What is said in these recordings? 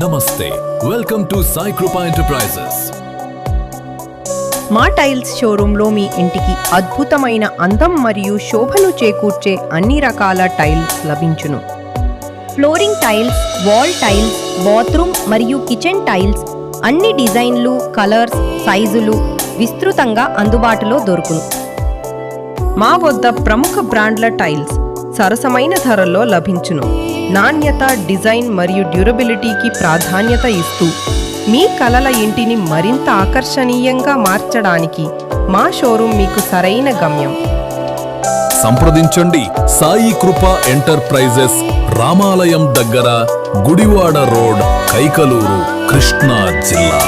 నమస్తే welcome to Sai కృపా enterprises మా టైల్స్ షోరూంలో మీ ఇంటికి అద్భుతమైన అందం మరియు శోభను చేకూర్చే అన్ని రకాల టైల్స్ లభించును. Flooring tiles wall tiles bathroom మరియు కిచెన్ టైల్స్ అన్ని డిజైన్లు కలర్స్ సైజులు విస్తృతంగా అందుబాటులో దొరుకును. మా వద్ద ప్రముఖ బ్రాండ్ల టైల్స్ సరసమైన ధరల్లో లభించును. నాణ్యత డిజైన్ మరియు డ్యూరబిలిటీకి ప్రాధాన్యత ఇస్తూ మీ కలల ఇంటిని మరింత ఆకర్షణీయంగా మార్చడానికి మా షోరూం మీకు సరైన గమ్యం. సంప్రదించండి సాయి కృప ఎంటర్ప్రైజెస్ రామాలయం దగ్గర గుడివాడ రోడ్ కైకలూరు కృష్ణా జిల్లా.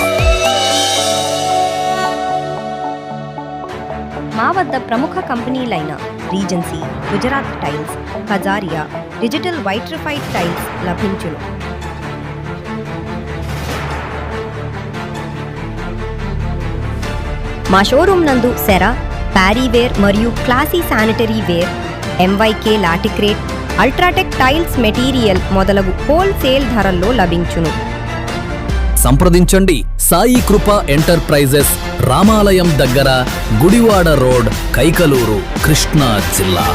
నా వద్ద ప్రముఖ కంపెనీలైన Regency Gujarat tiles Kajaria digital vitrified tiles లభించును. మా షోరూమ్ నందు సెరా ప్యారీవేర్ మరియు classy sanitary ware MYK Laticrete UltraTech tiles material మొదలగు హోల్సేల్ ధరల్లో లభించును. సంప్రదించండి. సాయి కృప ఎంటర్ప్రైజెస్ రామాలయం దగ్గర గుడివాడ రోడ్ కైకలూరు కృష్ణా జిల్లా.